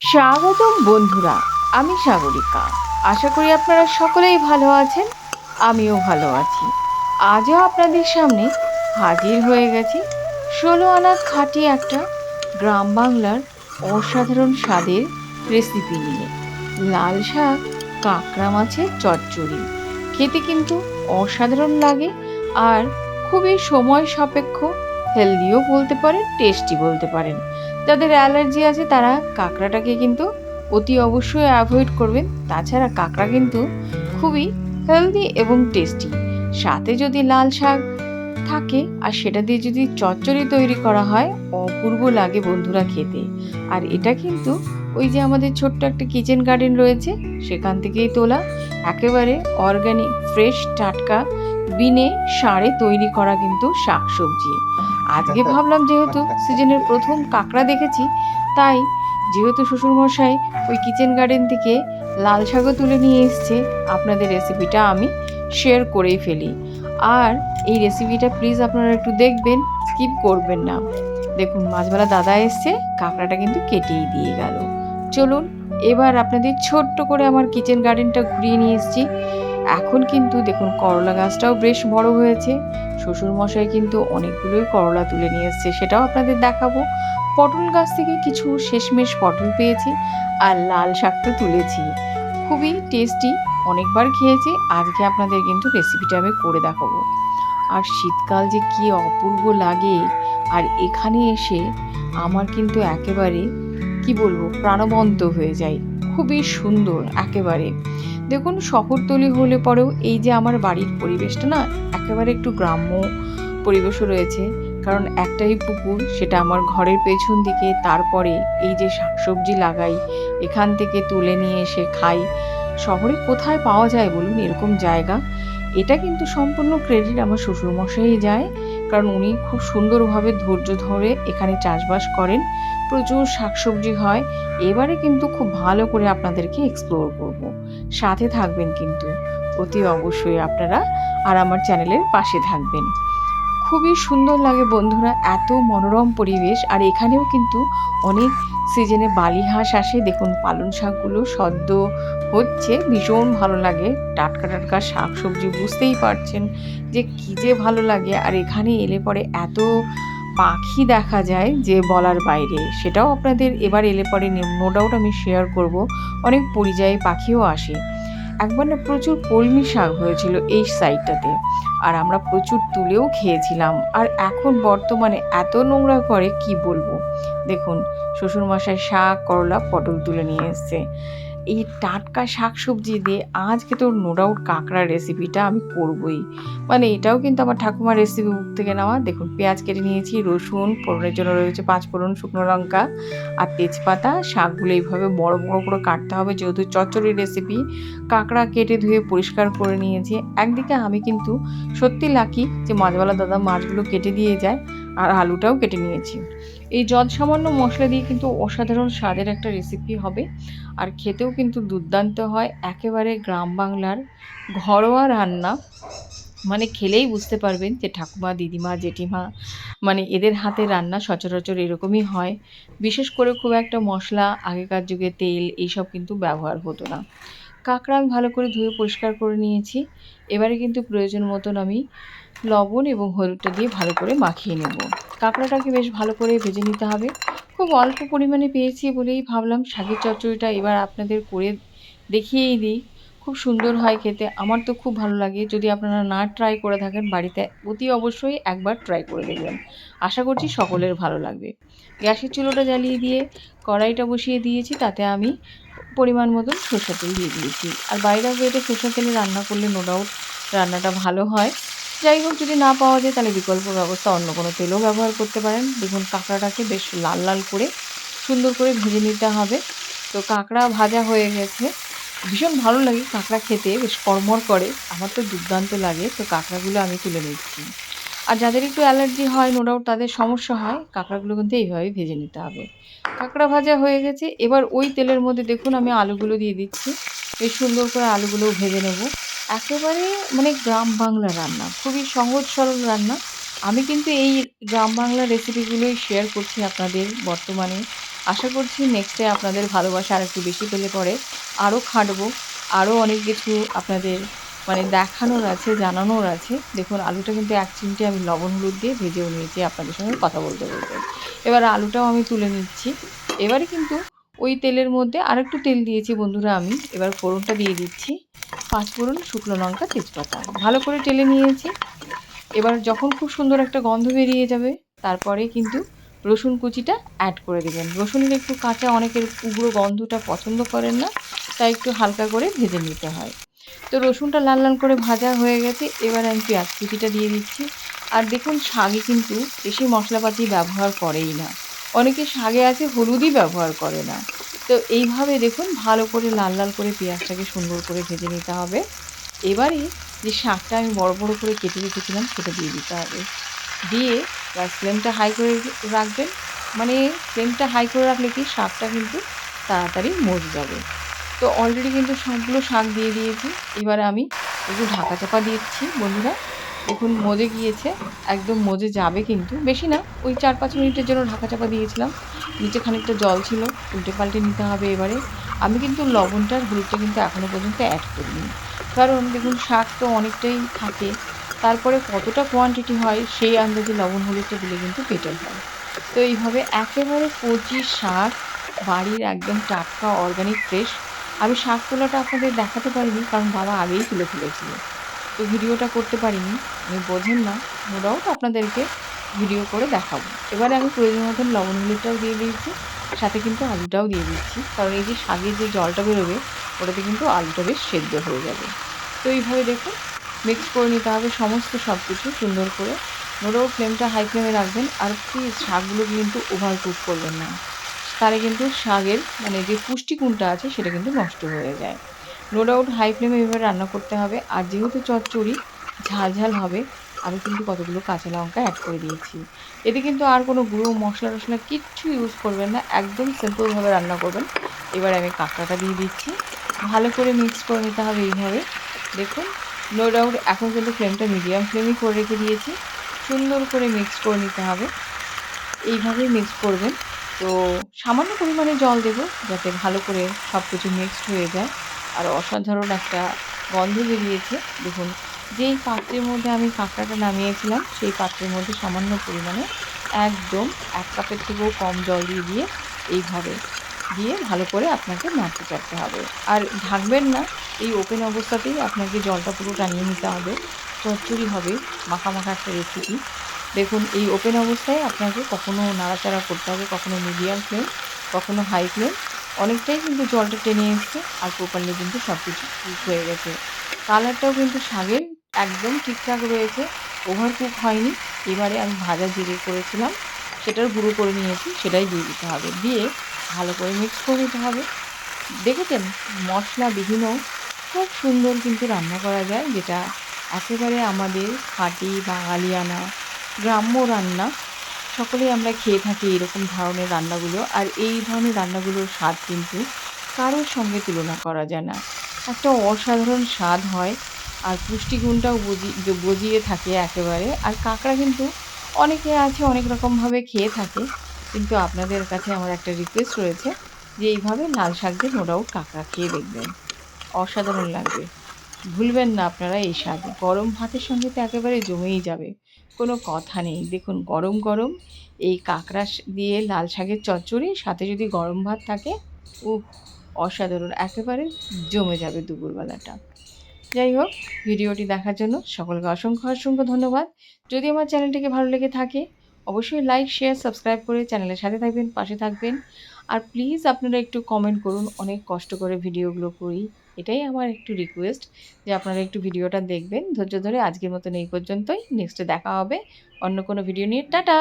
স্বাগতম বন্ধুরা, আমি সাগরিকা। আশা করি আপনারা সকলেই ভালো আছেন, আমিও ভালো আছি। আজও আপনাদের সামনে হাজির হয়ে গেছি ষোলো আনা খাঁটি একটা গ্রাম বাংলার অসাধারণ স্বাদের রেসিপি নিয়ে। লাল শাক, কাঁকড়া মাছের চচ্চড়ি। খেতে কিন্তু অসাধারণ লাগে আর খুবই সময় সাপেক্ষ হেলদিও বলতে পারেন টেস্টি বলতে পারেন। যাদের অ্যালার্জি আছে তারা কাঁকড়াটাকে কিন্তু অতি অবশ্যই অ্যাভয়েড করবেন। তাছাড়া কাঁকড়া কিন্তু খুবই হেলদি এবং টেস্টি সাথে যদি লাল শাক থাকে আর সেটা দিয়ে যদি চচ্চড়ি তৈরি করা হয়, অপূর্ব লাগে বন্ধুরা খেতে। আর এটা কিন্তু ওই যে আমাদের ছোট্ট একটা কিচেন গার্ডেন রয়েছে, সেখান থেকেই তোলা। একেবারে অর্গানিক ফ্রেশ টাটকা বিনে সারে তৈরি করা কিন্তু শাকসবজি। আজকে ভাবলাম যেহেতু সিজনের প্রথম কাঁকড়া দেখেছি, তাই যেহেতু শ্বশুরমশাই ওই কিচেন গার্ডেন থেকে লাল শাকও তুলে নিয়ে এসছে, আপনাদের রেসিপিটা আমি শেয়ার করেই ফেলি। আর এই রেসিপিটা প্লিজ আপনারা একটু দেখবেন, স্কিপ করবেন না। দেখুন মাছবেলা দাদা এসছে, কাঁকড়াটা কিন্তু কেটেই দিয়ে গেল। চলুন, এবার আপনাদের ছোট্ট করে আমার কিচেন গার্ডেনটা ঘুরিয়ে নিয়ে এসেছি। এখন কিন্তু দেখুন করলা গাছটাও বেশ বড় হয়েছে। শ্বশুর মশাই কিন্তু অনেকগুলোই করলা তুলে নিয়ে এসছে, সেটাও আপনাদের দেখাবো। পটল গাছ থেকে কিছু শেষমেশ পটল পেয়েছি আর লাল শাক তো তুলেছি। খুবই টেস্টি, অনেকবার খেয়েছি, আজকে আপনাদের কিন্তু রেসিপিটা আমি করে দেখাবো। আর শীতকাল যে কি অপূর্ব লাগে, আর এখানে এসে আমার কিন্তু একেবারে, কি বলব, প্রাণবন্ত হয়ে যায়। খুবই সুন্দর একেবারে। দেখুন, শহরতলি হলে পরেও এই যে আমার বাড়ির পরিবেশটা না, একেবারে একটু গ্রাম্য পরিবেশও রয়েছে। কারণ একটাই পুকুর, সেটা আমার ঘরের পেছন দিকে, তারপরে এই যে শাকসবজি লাগাই, এখান থেকে তুলে নিয়ে এসে খাই। শহরে কোথায় পাওয়া যায় বলুন, এরকম জায়গা? এটা কিন্তু সম্পূর্ণ ক্রেডিট আমার শ্বশুরমশাই যায়। কারণ উনি খুব সুন্দরভাবে ধৈর্য ধরে এখানে চাষবাস করেন। প্রচুর শাকসবজি হয়, এবারে কিন্তু খুব ভালো করে আপনাদেরকে এক্সপ্লোর করব। সাথে থাকবেন কিন্তু। অতি অবশ্যই আপনারা আর আমার চ্যানেলের পাশে থাকবেন। খুবই সুন্দর লাগে বন্ধুরা, এত মনোরম পরিবেশ। আর এখানেও কিন্তু অনেক সিজনে বালি হাঁস আসে। দেখুন পালন শাকগুলো সদ্য হচ্ছে। ভীষণ ভালো লাগে। টাটকা টাটকা শাক সবজি বুঝতেই পারছেন যে কী যে ভালো লাগে। আর এখানে এলে পরে এত পাখি দেখা যায় যে বলার বাইরে, সেটাও আপনাদের এবার এলে পরে নো ডাউট আমি শেয়ার করব। অনেক পরিযায়ী পাখিও আসে। একবার না প্রচুর কলমি শাক হয়েছিল এই সাইডটাতে আর আমরা প্রচুর তুলেও খেয়েছিলাম। আর এখন বর্তমানে এত নোংরা করে কি বলব? দেখুন, শ্বশুরমশাই শাক, করলা, পটল তুলে নিয়ে এসছে। এই টাটকা শাক সবজি দিয়ে আজকে তো নো ডাউট কাঁকড়ার রেসিপিটা আমি করবই। মানে এটাও কিন্তু আমার ঠাকুমার রেসিপি বুক থেকে নেওয়া। দেখুন, পেঁয়াজ কেটে নিয়েছি, রসুন, ফোড়নের জন্য রয়েছে পাঁচ ফোড়ন শুকনো লঙ্কা আর তেজপাতা। শাকগুলো এইভাবে বড় বড় করে কাটতে হবে, যেহেতু চচ্চড়ি রেসিপি কাঁকড়া কেটে ধুয়ে পরিষ্কার করে নিয়েছি। একদিকে আমি কিন্তু সত্যি লাকি যে মাছওয়ালা দাদা মাছগুলো কেটে দিয়ে যায় আর আলুটাও কেটে নিয়েছি। এই যৎ সামান্য মশলা দিয়ে কিন্তু অসাধারণ স্বাদের একটা রেসিপি হবে। আর খেতেও কিন্তু দুর্দান্ত হয়। একেবারে গ্রাম বাংলার ঘরোয়া রান্না। মানে খেলেই বুঝতে পারবেন যে ঠাকুমা, দিদিমা, জেঠিমা মানে এদের হাতে রান্না সচরাচর এরকমই হয়। বিশেষ করে খুব একটা মশলা, আগেকার যুগে তেল এইসব কিন্তু ব্যবহার হতো না। কাঁকড়া আমি ভালো করে ধুয়ে পরিষ্কার করে নিয়েছি। এবারে কিন্তু প্রয়োজন মতন আমি লবণ এবং হলুদটা দিয়ে ভালো করে মাখিয়ে নেব। কাঁকড়াটাকে বেশ ভালো করে ভেজে নিতে হবে। খুব অল্প পরিমাণে পেয়েছি বলেই ভাবলাম শাকের চচ্চড়িটা এবার আপনাদের করে দেখিয়েই দিই। খুব সুন্দর হয় খেতে, আমার তো খুব ভালো লাগে। যদি আপনারা না ট্রাই করে থাকেন বাড়িতে, অতি অবশ্যই একবার ট্রাই করে দেখবেন। আশা করছি সকলের ভালো লাগবে। গ্যাসের চুলোটা জ্বালিয়ে দিয়ে কড়াইটা বসিয়ে দিয়েছি, তাতে আমি পরিমাণ মতন সরষের তেল দিয়ে দিয়েছি। আর বাইরে বেটে সরষের তেলে রান্না করলে নো ডাউট রান্নাটা ভালো হয়। যাই হোক, যদি না পাওয়া যায় তাহলে বিকল্প ব্যবস্থা অন্য কোনো তেলও ব্যবহার করতে পারেন। দেখুন, কাঁকড়াটাকে বেশ লাল লাল করে, সুন্দর করে ভেজে নিতে হবে। তো কাঁকড়া ভাজা হয়ে গেছে। ভীষণ ভালো লাগে কাঁকড়া খেতে, বেশ কড়মড় করে। আমার তো দুর্দান্ত লাগে। তো কাঁকড়াগুলো আমি তুলে নিচ্ছি। আর যাদের একটু অ্যালার্জি হয়, নো ডাউট তাদের সমস্যা হয়, কাঁকড়াগুলো কিন্তু এইভাবে ভেজে নিতে হবে। কাঁকড়া ভাজা হয়ে গেছে, এবার ওই তেলের মধ্যে দেখুন আমি আলুগুলো দিয়ে দিচ্ছি। বেশ সুন্দর করে আলুগুলো ভেজে নেব। একেবারে মানে গ্রাম বাংলা রান্না, খুবই সহজ সরল রান্না। আমি কিন্তু এই গ্রাম বাংলার রেসিপিগুলোই শেয়ার করছি আপনাদের বর্তমানে। আশা করছি নেক্সটে আপনাদের ভালোবাসা আর একটু বেশি পেলে পরে আরও খাটবো, আরও অনেক কিছু আপনাদের মানে দেখানোর আছে, জানানোর আছে। দেখুন, আলুটা কিন্তু এক চিমটে আমি লবণ, হলুদ দিয়ে ভেজেও নিয়েছি, আপনাদের সঙ্গে কথা বলতে বলতে। এবার আলুটাও আমি তুলে নিচ্ছি। এবারে কিন্তু ওই তেলের মধ্যে আরেকটু তেল দিয়েছি বন্ধুরা আমি। এবার ফোড়নটা দিয়ে দিচ্ছি। পাঁচ ফোড়ন শুকনো লঙ্কা, তেজপাতা। ভালো করে টেলে নিয়েছি। এবার যখন খুব সুন্দর একটা গন্ধ বেরিয়ে যাবে, তারপরে কিন্তু রসুন কুচিটা অ্যাড করে দেবেন। রসুনের একটু কাঁচা অনেকের উগ্র গন্ধটা পছন্দ করেন না, তাই একটু হালকা করে ভেজে নিতে হয়। তো রসুনটা লাল লাল করে ভাজা হয়ে গেছে, এবার আমি পেঁয়াজ কুচিটা দিয়ে দিচ্ছি। আর দেখুন, শাগে কিন্তু বেশি মশলাপাতি ব্যবহার করেই না। অনেকে শাগে আছে, হলুদই ব্যবহার করে না। তো এইভাবে দেখুন, ভালো করে লাল লাল করে পেঁয়াজটাকে সুন্দর করে ভেজে নিতে হবে। এবারে যে শাকটা আমি বড় বড় করে কেটে রেখেছিলাম, সেটা দিয়ে দিতে হবে। দিয়ে গ্যাস ফ্লেমটা হাই করে রাখবেন। মানে ফ্লেমটা হাই করে রাখলে কি, শাকটা কিন্তু তাড়াতাড়ি মজে যাবে। তো অলরেডি কিন্তু সবগুলো শাক দিয়ে দিয়েছি। এবার আমি একটু ঢাকা চাপা দিচ্ছি, বন্ধুরা। দেখুন, মজে গিয়েছে। একদম মজে যাবে কিন্তু। বেশি না, ওই চার পাঁচ মিনিটের জন্য ঢাকা চাপা দিয়েছিলাম। নিচে খানিকটা জল ছিল উল্টে পাল্টে নিতে হবে এবারে। আমি কিন্তু লবণটার হলুদটা কিন্তু এখনও পর্যন্ত অ্যাড করিনি। কারণ দেখুন, শাক তো অনেকটাই থাকে। তারপরে কতটা কোয়ান্টিটি হয়, সেই আন্দাজে লবণ, হলুদটা দিলে কিন্তু বেটার হয়। তো এইভাবে একেবারে কচি শাক, বাড়ির একদম টাটকা অর্গানিক ফ্রেশ আমি শাক তোলাটা আপনাদের দেখাতে পারিনি, কারণ বাবা আগেই তুলে ফেলেছিল। তো ভিডিওটা করতে পারিনি, আমি বোঝেন না নো ডাউট আপনাদেরকে ভিডিও করে দেখাবো। এবারে আমি প্রয়োজন মতন লবণ হলুদটাও দিয়ে দিয়েছি, সাথে কিন্তু আলুটাও দিয়ে দিচ্ছি, কারণ এই যে শাকের যে জলটা বেরোবে, ওটাতে কিন্তু আলুটা বেশ সেদ্ধ হয়ে যাবে। তো এইভাবে দেখুন মিক্স করে নিতে হবে সমস্ত সব কিছু সুন্দর করে। মোটাও ফ্লেমটা হাই ফ্লেমে রাখবেন, আর প্লিজ শাকগুলো কিন্তু ওভার কুক করবেন না। তাহলে কিন্তু শাকের মানে যে পুষ্টিগুণটা আছে সেটা কিন্তু নষ্ট হয়ে যায়। নো ডাউট হাই ফ্লেমে এভাবে রান্না করতে হবে। আর যেহেতু চচ্চড়ি, ঝাল ঝাল হবে, আমি কিন্তু কতগুলো কাঁচা লঙ্কা অ্যাড করে দিয়েছি। এতে কিন্তু আর কোনো গুঁড়ো, মশলা টশলা কিচ্ছু ইউজ করবেন না। একদম সিম্পলভাবে রান্না করবেন। এবার আমি কাঁকড়াটা দিয়ে দিচ্ছি। ভালো করে মিক্স করে নিতে হবে এইভাবে। দেখুন নো ডাউট এখন কিন্তু ফ্লেমটা মিডিয়াম ফ্লেমই করে রেখে দিয়েছি। সুন্দর করে মিক্স করে নিতে হবে। এইভাবেই মিক্স করবেন। তো সামান্য পরিমাণে জল দেবো যাতে ভালো করে সব কিছু মিক্সড হয়ে যায়। আর অসাধারণ একটা গন্ধ বেরিয়েছে। দেখুন, যেই পাত্রের মধ্যে আমি কাঁকড়াটা নামিয়েছিলাম, সেই পাত্রের মধ্যে সামান্য পরিমাণে একদম এক কাপের থেকেও কম জল দিয়ে দিয়ে এইভাবে দিয়ে ভালো করে আপনাকে নাড়তে চাড়তে হবে। আর ঢাকবেন না, এই ওপেন অবস্থাতেই আপনাকে জলটা পুরো টানিয়ে নিতে হবে। চচ্চড়ি হবে, মাখা মাখা একটা রেসিপি দেখুন, এই ওপেন অবস্থায় আপনাকে কখনো নাড়াচাড়া করতে হবে, কখনো মিডিয়াম ফ্লেম কখনো হাই ফ্লেম অনেকটাই কিন্তু জলটা টেনে এসছে আর প্রপারলি কিন্তু সব কিছু কুক হয়ে গেছে। কালারটাও কিন্তু শাগের একদম ঠিকঠাক রয়েছে ওভার কুক হয়নি। এবারে আমি ভাজা জিরে করেছিলাম সেটার গুঁড়ো করে নিয়েছি, সেটাই দিয়ে দিতে হবে। দিয়ে ভালো করে মিক্স করে নিতে হবে। দেখেছেন, মশলা বিভিন্ন খুব সুন্দর কিন্তু রান্না করা যায়, যেটা একেবারে আমাদের খাঁটি বাঙালিয়ানা গ্রাম্য রান্না, সকলেই আমরা খেয়ে থাকি এরকম ধরনের রান্নাগুলো। আর এই ধরনের রান্নাগুলোর স্বাদ কিন্তু কারোর সঙ্গে তুলনা করা যায় না। একটা অসাধারণ স্বাদ হয়, আর পুষ্টিগুণটাও বুঝিয়ে থাকে একেবারে। আর কাঁকড়া কিন্তু অনেকে আছে, অনেক রকমভাবে খেয়ে থাকে, কিন্তু আপনাদের কাছে আমার একটা রিকোয়েস্ট রয়েছে যে এইভাবে লাল শাক দিয়ে ডাউট কাঁকড়া খেয়ে দেখবেন। অসাধারণ লাগবে। ভুলবেন না আপনারা এই স্বাদ গরম ভাতের সঙ্গে তো একেবারে জমেই যাবে। কোনো কথা নেই। দেখুন, গরম গরম এই কাঁকড়া দিয়ে লাল শাকের চচ্চড়ি, সাথে যদি গরম ভাত থাকে ও অসাধারণ। একেবারে জমে যাবে দুপুরবেলাটা। যাই হোক, ভিডিওটি দেখার জন্য সকলকে অসংখ্য অসংখ্য ধন্যবাদ। যদি আমার চ্যানেলটিকে ভালো লেগে থাকে, অবশ্যই লাইক, শেয়ার, সাবস্ক্রাইব করে চ্যানেলের সাথে থাকবেন, পাশে থাকবেন। আর প্লিজ আপনারা একটু কমেন্ট করুন, অনেক কষ্ট করে ভিডিওগুলো করি। এটাই আমার একটু রিকোয়েস্ট যে আপনারা একটু ভিডিওটা দেখবেন। ধৈর্য ধরে আজকের মতন এই পর্যন্তই। নেক্সটে দেখা হবে। অন্য কোনো ভিডিও নিয়ে। টাটা